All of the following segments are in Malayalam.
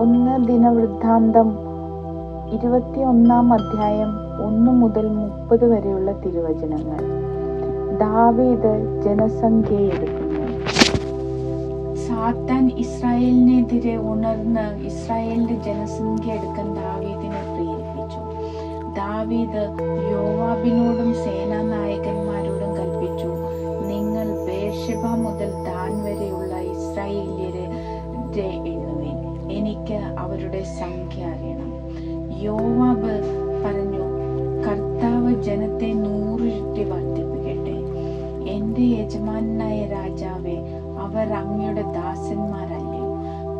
ഒന്ന് ദിനവൃത്താന്തം ഇരുപത്തിയൊന്നാം അധ്യായം ഒന്ന് മുതൽ മുപ്പത് വരെയുള്ള തിരുവചനങ്ങൾ. ദാവീദ് ജനസംഖ്യയെടുക്കുന്നു സാത്താൻ ഇസ്രായേലിനെതിരെ ഉണർന്ന് ഇസ്രായേലിന്റെ ജനസംഖ്യ എടുക്കാൻ ദാവീദിനെ പ്രേരിപ്പിച്ചു. ദാവീദ് യോവാബിനോടും സേനാ നായകന്മാരോടും കൽപ്പിച്ചു നിങ്ങൾ ബേർഷെബ മുതൽ ദാൻ വരെയുള്ള ഇസ്രായേലിയരെ എനിക്ക് അവരുടെ സംഖ്യ അറിയണം. യോവാബ് പറഞ്ഞു കർത്താവ് ജനത്തെ നൂറിരട്ടി വർദ്ധിപ്പിക്കട്ടെ. എന്റെ യജമാനായ രാജാവെ അവർ അങ്ങയുടെ ദാസന്മാരല്ലയോ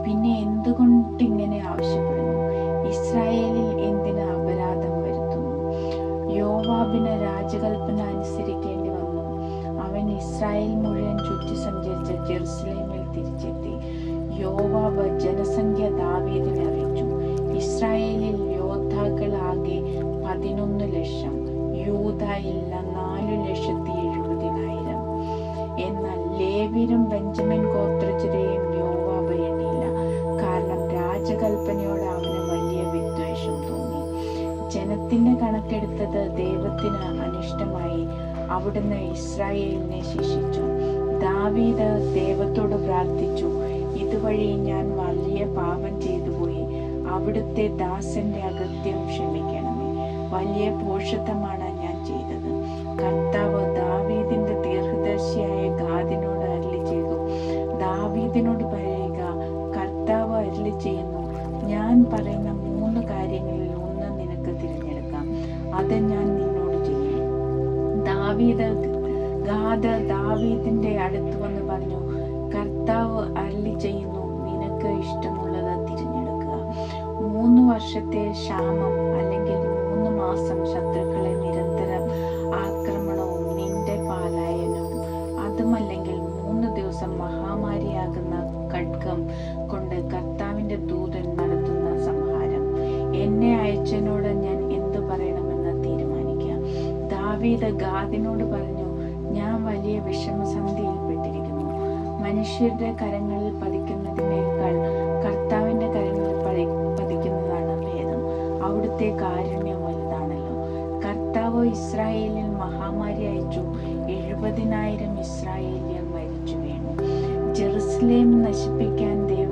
പിന്നെ എന്തുകൊണ്ട് ഇങ്ങനെ ആവശ്യപ്പെടുന്നു? ഇസ്രായേലിൽ എന്തിന് അപരാധം വരുത്തുന്നു? യോവാബിന് രാജകൽപ്പന അനുസരിക്കേണ്ടി വന്നു. അവൻ ഇസ്രായേൽ മുഴുവൻ ചുറ്റി സഞ്ചരിച്ച ജെറുസലേമിൽ തിരിച്ചെത്തി. യോവാബ് ജനസംഖ്യ ഇസ്രായേലിൽ യോദ്ധാക്കളാകെ പതിനൊന്ന് ലക്ഷം യൂതായിൽ നാലു ലക്ഷത്തി എഴുപതിനായിരം. എന്നാൽ ലേവിയരും ബെഞ്ചമിൻ ഗോത്രജരെയും യോവാബ് എണ്ണിയില്ല കാരണം രാജകൽപ്പനയോട് അവന് വലിയ വിദ്വേഷം തോന്നി. ജനത്തിന്റെ കണക്കെടുത്തത് ദൈവത്തിന് അനിഷ്ടമായി. അവിടുന്ന് ഇസ്രായേലിനെ ശിക്ഷിച്ചു. ദാവീദ് ദൈവത്തോട് പ്രാർത്ഥിച്ചു ഇതുവഴി ഞാൻ അവിടുത്തെ ദാസന്റെ അകത്യം ക്ഷമിക്കണമേ. വലിയ പോഷത്വമാണ് ഞാൻ ചെയ്തത്. കർത്താവ് ദാവീദിന്റെ ദീർഘദർശിയായ ഗാദിനോട് അരളി ചെയ്തു. ദാവീദിനോട് പറയുക കർത്താവ് അരളി ചെയ്യുന്നു ഞാൻ പറയുന്ന മൂന്ന് കാര്യങ്ങളിൽ ഒന്ന് നിനക്ക് തിരഞ്ഞെടുക്കാം. അത് ഞാൻ നിന്നോട് ചെയ്യും. ദാവീദ് ഗാദ ദാവീദിന്റെ അടുത്ത് വന്ന് പറഞ്ഞു കർത്താവ് അരളി ചെയ്യുന്നു നിനക്ക് ഇഷ്ടമുള്ളത് മൂന്ന് വർഷത്തെ ക്ഷാമം അല്ലെങ്കിൽ മൂന്ന് മാസം ശത്രുക്കളെ നിരന്തരം ആക്രമണവും നിന്റെ പാലായനവും അതുമല്ലെങ്കിൽ മൂന്ന് ദിവസം മഹാമാരിയാകുന്ന ഖഡ്ഗം കൊണ്ട് കർത്താവിന്റെ ദൂതൻ നടത്തുന്ന സംഹാരം. എന്നെ അയച്ചനോട് ഞാൻ എന്തു പറയണമെന്ന് തീരുമാനിക്കുക ദാവീദ് ഗാദിനോട് പറഞ്ഞു ഞാൻ വലിയ വിഷമസന്ധിയിൽപ്പെട്ടിരിക്കുന്നു. മനുഷ്യരുടെ കരങ്ങളിൽ പതിക്കുന്നതിനേക്കാൾ അവിടുത്തെ കാരുണ്യം വലുതാണല്ലോ. കർത്താവ് ഇസ്രായേലിൽ മഹാമാരി അയച്ചു. എഴുപതിനായിരം ഇസ്രായേലിയർ മരിച്ചു വീണു. ജെറുസലേം നശിപ്പിക്കാൻ ദൈവം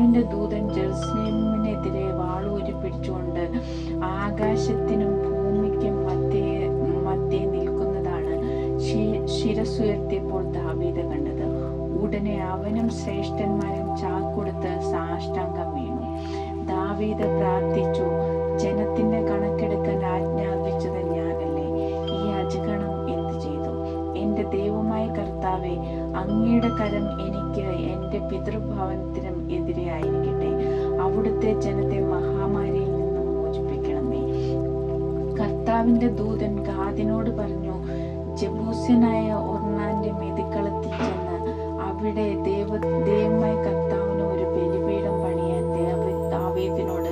കർത്താവിന്റെ ദൂതൻ ജെറുസലേമിനെതിരെ വാളൂരി പിടിച്ചുകൊണ്ട് ആകാശത്തിനും ഭൂമിക്കും മധ്യേ മധ്യേ നിൽക്കുന്നതാണ് ശിരസുയർത്തിയപ്പോൾ ദാവീദ് കണ്ടത്. ഉടനെ അവനും ശ്രേഷ്ഠന്മാരും ചാക്കൊടുത്ത് സാഷ്ടാംഗം വീണു. ദാവീദ് പ്രാർത്ഥിച്ചു ജനത്തിന്റെ കണക്കെടുക്കാൻ ആജ്ഞാപിച്ചത് ഞാനല്ലേ? ഈ അജഗണം എന്തു ചെയ്തു? എന്റെ ദൈവമായ കർത്താവെ അങ്ങയുടെ കരം എനിക്ക് എന്റെ പിതൃഭവനത്തിനും എതിരെ ആയിരിക്കട്ടെ അവിടുത്തെ ജനത്തെ മഹാമാരിയിൽ നിന്ന് മോചിപ്പിക്കണമേ. കർത്താവിന്റെ ദൂതൻ ഗാദിനോട് പറഞ്ഞു ജബൂസ്യനായ ഒർണാന്റെ മെതിക്കളത്തിൽ ചെന്ന് അവിടെ ദേവ ദൈവമായ കർത്താവിന് ഒരു ബലിപീഠം പണിയാൻ ദേവ ദാവീദിനോട്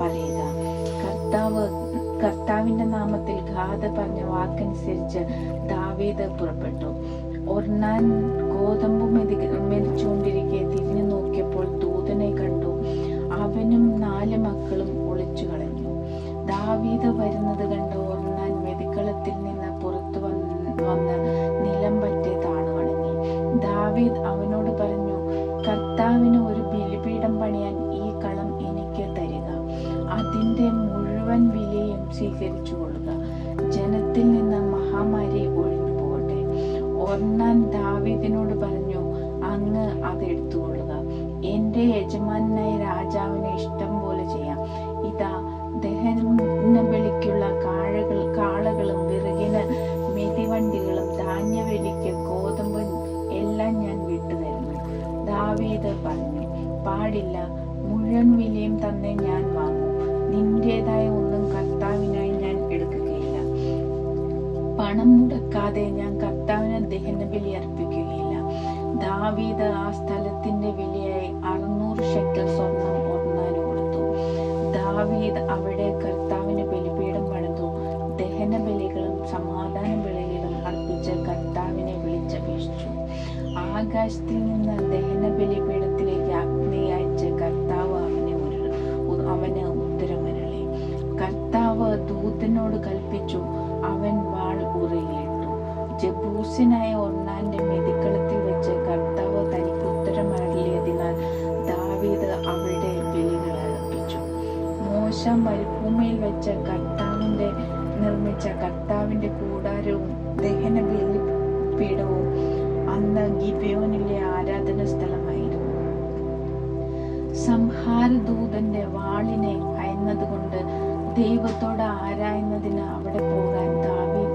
പറയുക. കർത്താവ് കർത്താവിന്റെ നാമത്തിൽ ഗാദ പറഞ്ഞ വാക്കനുസരിച്ച് ദാവീദ് പുറപ്പെട്ടു. ഒർണാൻ ഗോതമ്പ് മെതി മെതിച്ചുകൊണ്ടിരിക്കെ തിരിഞ്ഞു നോക്കിയപ്പോൾ ദൂതനെ കണ്ടു. അവനും നാല് മക്കളും ഒളിച്ചു കളഞ്ഞു. ദാവീദ് വരുന്നത് കണ്ട് ഒർണാൻ മെതിക്കളത്തിൽ നിന്ന് പുറത്തു വന്ന് വന്ന് നിലം പറ്റി താണു വണങ്ങി. ദാവീദ് അവനോട് പറഞ്ഞു കർത്താവിന് ഒരു ബലിപീഠം പണിയാൻ ഈ കളം എനിക്ക് തരിക. അതിന്റെ മുഴുവൻ വിലയും സ്വീകരിച്ചു കൊള്ളുക. ജനത്തിൽ നിന്ന് മഹാമാരി പോകട്ടെ ഒർണാൻ ദാവീദിനോട് പറഞ്ഞു അങ്ങ് അത് എടുത്തുകൊള്ളുക. എന്റെ യജമാനായ രാജാവിന് ഇഷ്ടം പോലെ ചെയ്യാം. ഇതാ ദഹന ബലിക്കുള്ള കാഴകൾ കാളകളും വിറകിന് മെതിവണ്ടികളും ധാന്യവലിക്ക് ഗോതമ്പും എല്ലാം ഞാൻ വിട്ടുതരുന്നു ദാവീദ് പറഞ്ഞു പാടില്ല മുഴുവൻ വിലയും തന്നെ ഞാൻ വാങ്ങും. നിന്റേതായ ഒന്നും കർത്താവിനായി ഞാൻ എടുക്കുകയില്ല. പണം മുടക്കാതെ ഞാൻ കർത്താവിന് ദഹനബലി അർപ്പിക്കുകയില്ല. ദാവീദ് ആ സ്ഥലത്തിന്റെ വിലയായി അറുന്നൂറ് ഷെക്കൽ സ്വർണം ഒന്നാന് കൊടുത്തു. ദാവീദ് അവിടെ കർത്താവിന് ബലിപീഠം പണിതു. ദഹന ബലികളും സമാധാന ബലികളും അർപ്പിച്ച് കർത്താവിനെ വിളിച്ചപേക്ഷിച്ചു. ആകാശത്തിൽ നിന്ന് ദഹന ബലിപീഠത്തിലേക്ക് അഗ്നി ജബൂസിനായ ഒന്നാന്റെ മെതിക്കളത്തിൽ വെച്ച് കർത്താവ് തനിക്ക് ഉത്തരമരളിയതിനാൽ ദാവീദ് അവിടെ ബലികൾ മോശ മരുഭൂമിയിൽ വെച്ച് കർത്താവിന്റെ നിർമ്മിച്ച കർത്താവിന്റെ കൂടാരവും ദഹന ബലിപീഠവും അന്ന് ഗിബിയോനിലെ ആരാധന സ്ഥലമായിരുന്നു സംഹാരദൂതന്റെ വാളിനെ അയന്നതുകൊണ്ട് ദൈവത്തോട് ആരായുന്നതിന് അവിടെ പോകാൻ ദാവീദ്